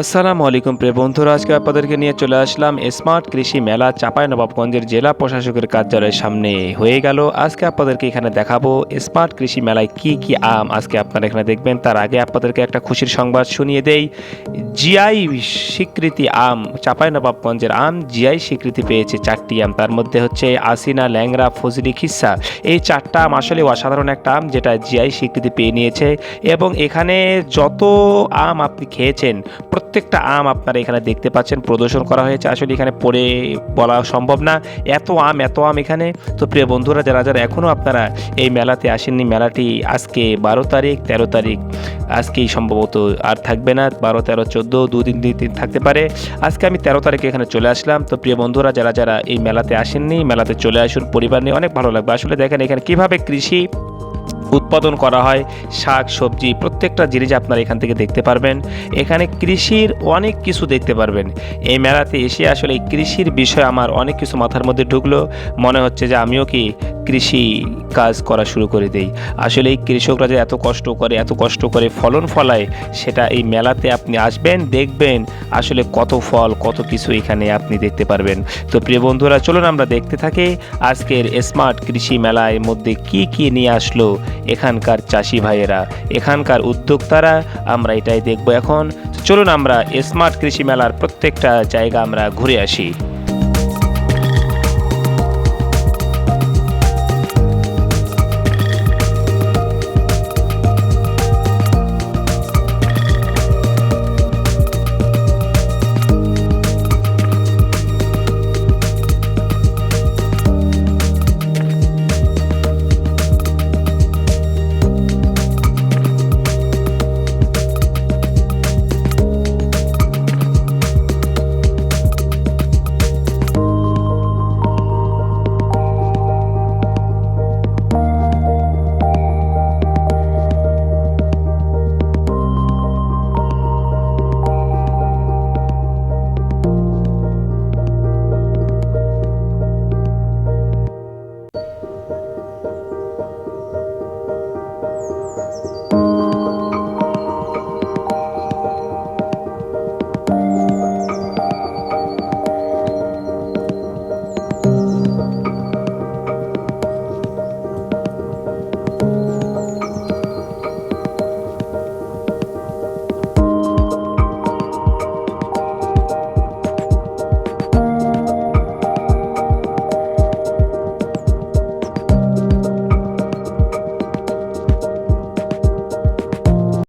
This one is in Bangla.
আসসালামু আলাইকুম প্রিয় বন্ধুরা, আজকে আপনাদেরকে নিয়ে চলে আসলাম স্মার্ট কৃষি মেলা চাপাই নবাবগঞ্জের জেলা প্রশাসকের কার্যালয়ের সামনে। হয়ে গেল, আজকে আপনাদেরকে এখানে দেখাবো স্মার্ট কৃষি মেলায় কি কি আম আজকে আপনারা এখানে দেখবেন। তার আগে আপনাদেরকে একটা খুশির সংবাদ শুনিয়ে দেই। জিআই স্বীকৃতি আম চাপাই নবাবগঞ্জের আম জিআই স্বীকৃতি পেয়েছে চারটি আম। তার মধ্যে হচ্ছে আসিনা ল্যাংরা ফজলি খিসা এই চারটা আম আসলে অসাধারণ একটা আম যেটা জিআই স্বীকৃতি পেয়ে নিয়েছে। এবং এখানে যত আম আপনি খেয়েছেন প্রত্যেকটা আম আপনারা এখানে দেখতে পাচ্ছেন, প্রদর্শন করা হয়েছে। আসলে এখানে পড়ে বলা সম্ভব না। এত আম এত আম এখানে। তো প্রিয় বন্ধুরা, যারা যারা এখনও আপনারা এই মেলাতে আসেননি, মেলাটি আজকে বারো তারিখ, তেরো তারিখ, আজকেই সম্ভবত আর থাকবে না। বারো, তেরো, চোদ্দ দুদিন দুই দিন থাকতে পারে। আজকে আমি তেরো তারিখে এখানে চলে আসলাম। তো প্রিয় বন্ধুরা, যারা যারা এই মেলাতে আসেননি, মেলাতে চলে আসুন। পরিবার নিয়ে অনেক ভালো লাগবে। আসলে দেখেন এখানে কীভাবে কৃষি উৎপাদন করা হয়, শাক, সবজি, প্রত্যেকটা জিনিস আপনারা এখান থেকে দেখতে পারবেন। এখানে কৃষির অনেক কিছু দেখতে পারবেন। এই মেলাতে এসে আসলে কৃষির বিষয় আমার অনেক কিছু মাথার মধ্যে ঢুকলো। মনে হচ্ছে যে আমিও কি কৃষি কাজ করা শুরু করে দেই। আসলে এই কৃষকরা যে এত কষ্ট করে, এত কষ্ট করে ফলন ফলায়, সেটা এই মেলাতে আপনি আসবেন, দেখবেন আসলে কত ফল, কত কিছু এখানে আপনি দেখতে পারবেন। তো প্রিয় বন্ধুরা, চলুন আমরা দেখতে থাকি আজকের স্মার্ট কৃষি মেলার মধ্যে কি কি নিয়ে আসলো এখানকার চাষি ভাইয়েরা, এখানকার উদ্যোক্তারা, আমরা এটাই দেখব এখন। চলুন আমরা স্মার্ট কৃষি মেলার প্রত্যেকটা জায়গা আমরা ঘুরে আসি।